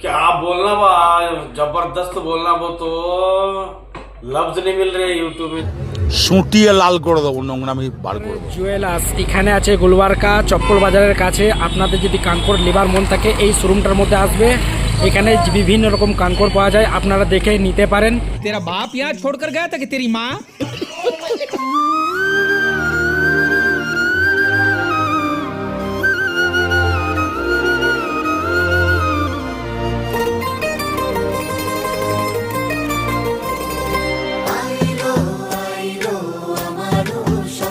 क्या बोलना बा जबरदस्त बोलना वो तो लफ्ज नहीं मिल रहे यूट्यूब में সুটিয়ে লাল করে দেবো নোংরামি বার করে দেবো জুয়েলার্স এখানে আছে গোলবারকা চপ্পল বাজারের কাছে আপনাদের যদি কানকর নেবার মন থাকে এই শোরুমটার মধ্যে আসবে এখানে বিভিন্ন রকম কানকর পাওয়া যায় আপনারা দেখে নিতে পারেন तेरा बाप यहाँ छोड़कर गया था कि तेरी माँ আইলো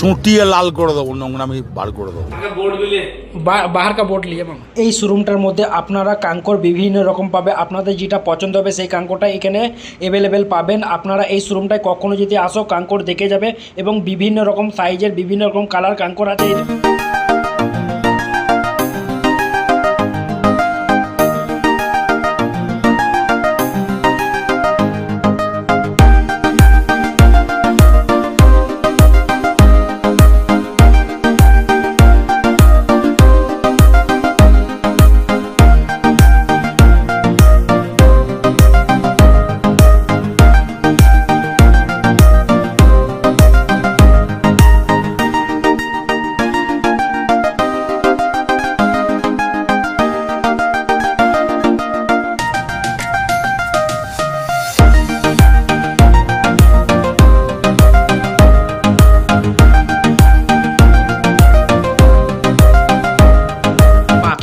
সুটিয়ে লাল করে দেবো নোংরামি বার করে দেবো। বাহার কা বোর্ড লিয়ে এই শোরুমটার মধ্যে আপনারা কাঙ্কর বিভিন্ন রকম পাবে। আপনাদের যেটা পছন্দ হবে সেই কাঙ্করটা এখানে অ্যাভেলেবেল পাবেন। আপনারা এই শোরুমটায় কখনো যদি আসো কাঙ্কর দেখে যাবে এবং বিভিন্ন রকম সাইজের বিভিন্ন রকম কালার কাঙ্কর আছে।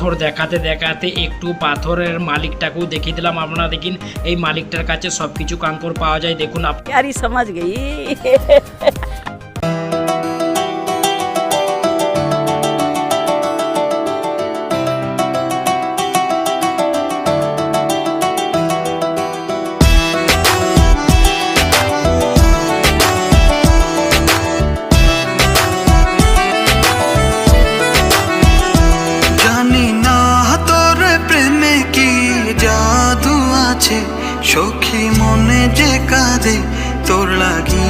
পাথর দেখাতে দেখাতে একটু পাথরের মালিকটাকেও দেখিয়ে দিলাম। আপনারা দেখিন, এই মালিকটার কাছে সবকিছু কাঙ্কর পাওয়া যায়। দেখুন আপনি আরে সমাজ গেই। আছে সখী মনে যে কাঁদে তোর লাগি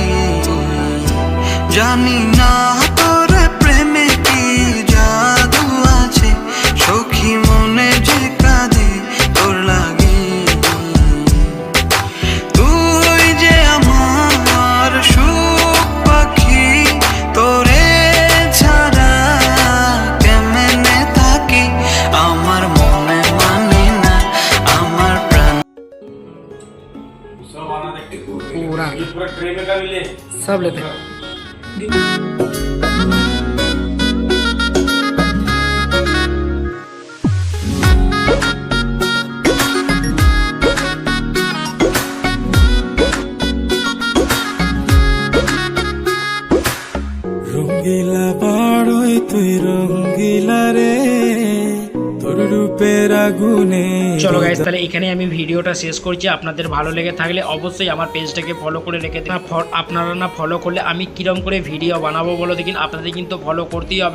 জানি না তোর প্রেমে पूरा। ये पूरा ट्रे में का भी ले সব লেতে हैं। রঙ্গিলা পাড়ই তুই রঙ্গিলা রে রূপের আগুনে চলো গাইজ তাহলে এখানে আমি ভিডিওটা শেষ করছি। আপনাদের ভালো লেগে থাকলে অবশ্যই আমার পেজটাকে ফলো করে রেখে দিন। আপনারা না ফলো করলে আমি কিরম করে ভিডিও বানাবো বলো দেখিন আপনাদের কিন্তু ফলো করতেই হবে।